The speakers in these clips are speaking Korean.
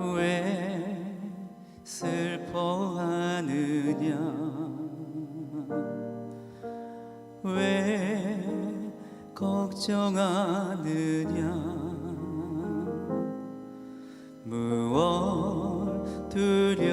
왜 슬퍼하느냐? 왜 걱정하느냐? 무엇 두려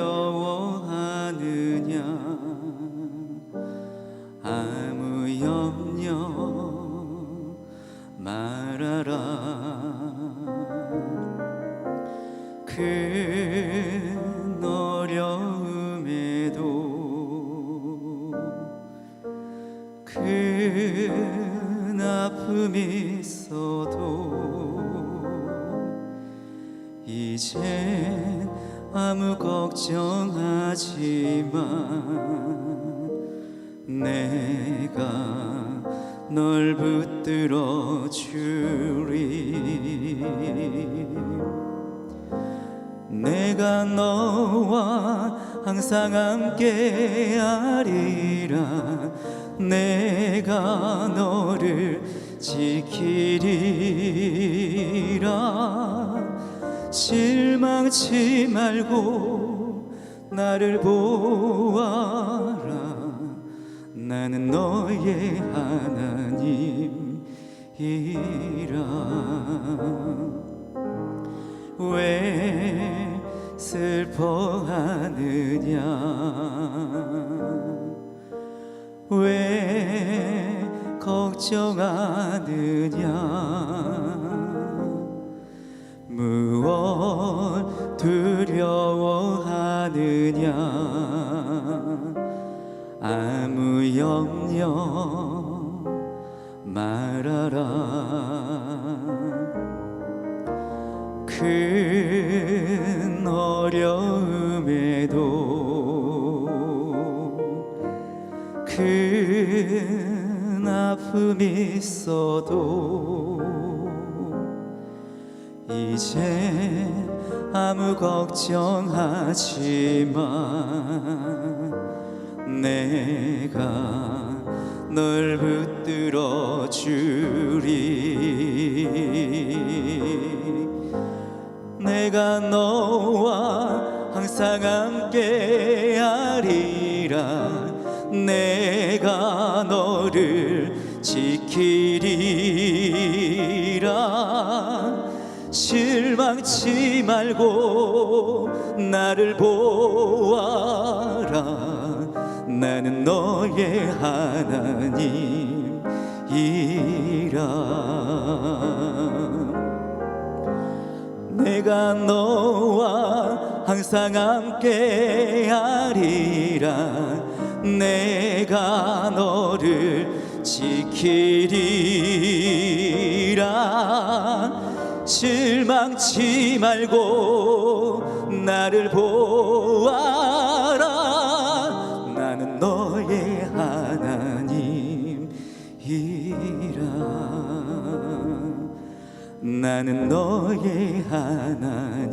큰 어려움에도 큰 아픔이 있어도 이젠 아무 걱정하지 마 내가 널 붙들어 주리 내가 너와 항상 함께 하리라. 내가 너를 지키리라. 실망치 말고 나를 보아라. 나는 너의 하나님이라 왜 슬퍼하느냐? 왜 걱정하느냐? 무엇 두려워하느냐? 아무 염려 말아라 큰 어려움에도 큰 아픔이 있어도 이제 아무 걱정하지 마 내가 널 붙들어 주리 너와 항상 함께 하리라. 내가 너를 지키리라. 실망치 말고 나를 보아라. 나는 너의 하나님이라 내가 너와 항상 함께 하리라. 내가 너를 지키리라. 실망치 말고 나를 보아라. 나는 너의 하나님이라 나는 너의 하나님이라